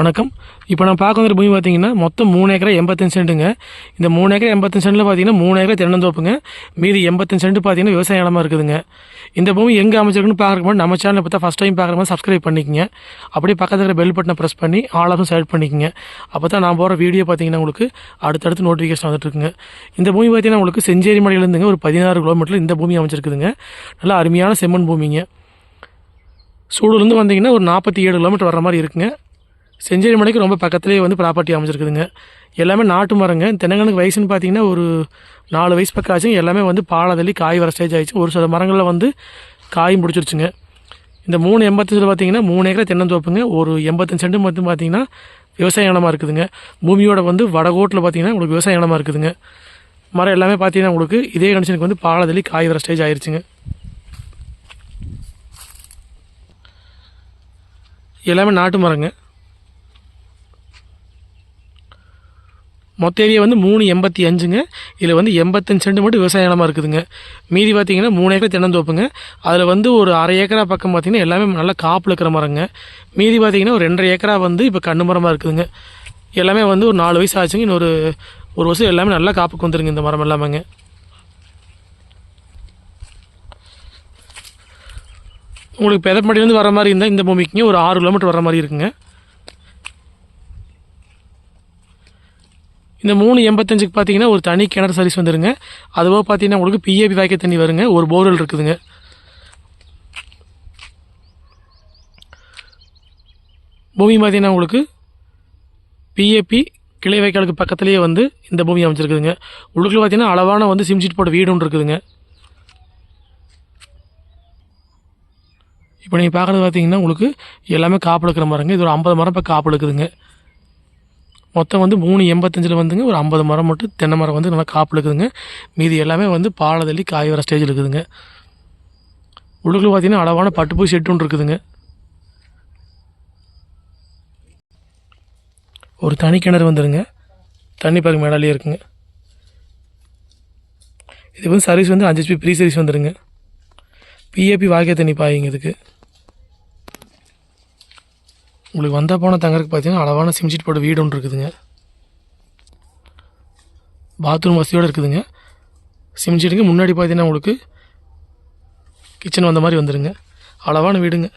வணக்கம். இப்போ நான் பார்க்க வந்துட்டு பூமி பார்த்தீங்கன்னா மொத்தம் மூணு ஏக்கரா எண்பத்தஞ்சு சென்ட்டுங்க. இந்த மூணு ஏக்கரை எண்பத்தஞ்சு சென்ட்டில் பார்த்தீங்கன்னா மூணு ஏக்கரா தென்னந்தோப்புங்க. மீதி எண்பத்தஞ்சு சென்ட் பார்த்தீங்கன்னா விவசாய இடமா இருக்குதுங்க. இந்த பூமி எங்கே அமைச்சிருக்குன்னு பார்க்குற நம்ம சேனலை பார்த்தா ஃபஸ்ட் டைம் பார்க்குற மாதிரி சப்ஸ்கிரைப் பண்ணிக்கங்க. அப்படியே பக்கத்தில் இருக்கிற பெல் பட்டனை ப்ரெஸ் பண்ணி ஆல் ஆஃபும் செலக்ட் பண்ணிக்கங்க. அப்போ தான் நான் போகிற வீடியோ பார்த்தீங்கன்னா உங்களுக்கு அடுத்தடுத்து நோட்டிஃபிகேஷன் வந்துட்டு இருக்குங்க. இந்த பூமி பார்த்தீங்கன்னா உங்களுக்கு செஞ்சேரி மலையிலேருந்துங்க ஒரு பதினாறு கிலோமீட்டரில் இந்த பூமி அமைச்சிருக்குதுங்க நல்லா அருமையான செம்மண் பூமிங்க. சூடுலேருந்து வந்தீங்கன்னா ஒரு நாற்பத்தி ஏழு கிலோமீட்டர் வர மாதிரி இருக்குங்க. செஞ்சேரி மலைக்கு ரொம்ப பக்கத்துலேயே வந்து ப்ராப்பர்ட்டி அமைச்சிருக்குதுங்க எல்லாமே நாட்டு மரங்க. தென்னங்கனுக்கு வயசுன்னு பார்த்தீங்கன்னா ஒரு நாலு வயசு பக்கம் ஆச்சுங்க. எல்லாமே வந்து பாலதள்ளி காய் வர ஸ்டேஜ் ஆயிடுச்சு. ஒரு சில மரங்களில் வந்து காயும் பிடிச்சிருச்சுங்க இந்த மூணு எண்பத்தஞ்சில் பார்த்தீங்கன்னா மூணு ஏக்கரை தென்னந்தோப்புங்க. ஒரு எண்பத்தஞ்சு சென்ட் மட்டும் பார்த்தீங்கன்னா விவசாய இனமாக இருக்குதுங்க. பூமியோட வந்து வடகோட்டில் பார்த்தீங்கன்னா உங்களுக்கு விவசாய நிலமா இருக்குதுங்க. மரம் எல்லாமே பார்த்தீங்கன்னா உங்களுக்கு இதே கண்டிஷனுக்கு வந்து பாலதள்ளி காய் வர ஸ்டேஜ் ஆயிடுச்சுங்க எல்லாமே நாட்டு மரங்க. மொத்த ஏரியா வந்து மூணு எண்பத்தி அஞ்சுங்க. இதில் வந்து எண்பத்தஞ்சு சென்ட் மட்டும் விவசாய நிலமாக இருக்குதுங்க. மீதி பார்த்தீங்கன்னா மூணு ஏக்கர் தென்னந்தோப்புங்க. அதில் வந்து ஒரு அரை ஏக்கரா பக்கம் பார்த்தீங்கன்னா எல்லாமே நல்லா காப்பில் இருக்கிற மரங்க. மீதி பார்த்தீங்கன்னா ஒரு ரெண்டரை ஏக்கரா வந்து இப்போ கண்ணு மரமாக இருக்குதுங்க. எல்லாமே வந்து ஒரு நாலு வயசு ஆச்சுங்க. இன்னொரு ஒரு வருஷம் எல்லாமே நல்லா காப்புக்கு வந்துருங்க இந்த மரம் எல்லாமேங்க. உங்களுக்கு பெதப்பட்டிலேருந்து வர மாதிரி இருந்தால் இந்த பூமிக்குங்க ஒரு ஆறு கிலோமீட்டர் வர மாதிரி இருக்குங்க. இந்த மூணு எண்பத்தஞ்சுக்கு பார்த்தீங்கன்னா ஒரு தனி கிணறு சர்வீஸ் வந்துருங்க. அதுவாக பார்த்தீங்கன்னா உங்களுக்கு பிஏபி வாய்க்க தண்ணி வருங்க. ஒரு போர்வெல் இருக்குதுங்க. பூமி பார்த்தீங்கன்னா உங்களுக்கு பிஏபி கிளை வாய்க்காலுக்கு பக்கத்துலேயே வந்து இந்த பூமி அமைச்சிருக்குதுங்க உள்ளுக்குள்ள பார்த்தீங்கன்னா அளவான வந்து சிம்ஷீட் போட்ட வீடு ஒன்று இருக்குதுங்க. இப்போ நீங்கள் பார்க்குறது பார்த்தீங்கன்னா உங்களுக்கு எல்லாமே காப்பு எடுக்கிற மரங்க இது ஒரு ஐம்பது மரம் இப்போ காப்பு எடுக்குதுங்க. மொத்தம் வந்து மூணு எண்பத்தஞ்சில் வந்துங்க ஒரு ஐம்பது மரம் மட்டும் தென்னை மரம் வந்து நல்லா காப்பு இருக்குதுங்க. மீதி எல்லாமே வந்து பாலதள்ளி காய் வர ஸ்டேஜில் இருக்குதுங்க. உள்ளுக்குள்ள பார்த்தீங்கன்னா அளவான பட்டுப்பூ செட்டுன்னு இருக்குதுங்க. ஒரு தனி கிணறு வந்துடுங்க தண்ணி பாருங்க மேடாலே இருக்குங்க. இது வந்து சர்வீஸ் வந்து அஞ்சு ஹெச்பி ப்ரீ சர்வீஸ் வந்துடுங்க பிஏபி வாக்கிய தண்ணி பாயுங்க இதுக்கு. உங்களுக்கு வந்தால் போன தங்கறதுக்கு பார்த்தீங்கன்னா அளவான சிம்ஷீட் போட்ட வீடு ஒன்று இருக்குதுங்க. பாத்ரூம் வசதியோடு இருக்குதுங்க. சிம்ஷீட்டுக்கு முன்னாடி பார்த்தீங்கன்னா உங்களுக்கு கிச்சன் வந்த மாதிரி வந்துடுங்க அளவான வீடுங்க.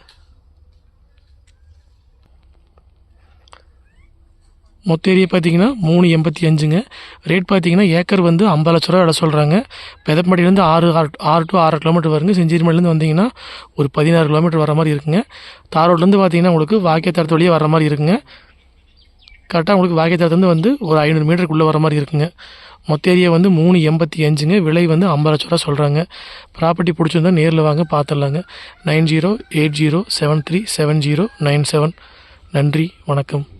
மொத்த ஏரியா பார்த்தீங்கன்னா மூணு எண்பத்தி அஞ்சுங்க. ரேட் பார்த்தீங்கன்னா ஏக்கர் வந்து ஐம்பது லட்ச ரூபா இடம் சொல்கிறாங்க பெதப்பட்டிலேருந்து ஆறு ஆறு ஆறு டு ஆறு கிலோமீட்டர் வருங்க. செஞ்சேரிமலையிலேருந்து வந்தீங்கன்னா ஒரு பதினாறு கிலோமீட்டர் வர மாதிரி இருக்குங்க. தாரோட்லேருந்து பார்த்தீங்கன்னா உங்களுக்கு வாக்கியத்தரத்து வழியே வர மாதிரி இருக்குங்க. கரெக்டாக உங்களுக்கு வாக்கியத்தரத்துலேருந்து வந்து ஒரு ஐநூறு மீட்டருக்குள்ளே வர மாதிரி இருக்குங்க. மொத்த ஏரியா வந்து மூணு எண்பத்தி அஞ்சுங்க. விலை வந்து ஐம்பது லட்ச ரூபா சொல்கிறாங்க ப்ராப்பர்ட்டி பிடிச்சிருந்தா நேரில் வாங்க பார்த்துடலாங்க nine zero eight zero seven three seven zero nine seven. நன்றி வணக்கம்.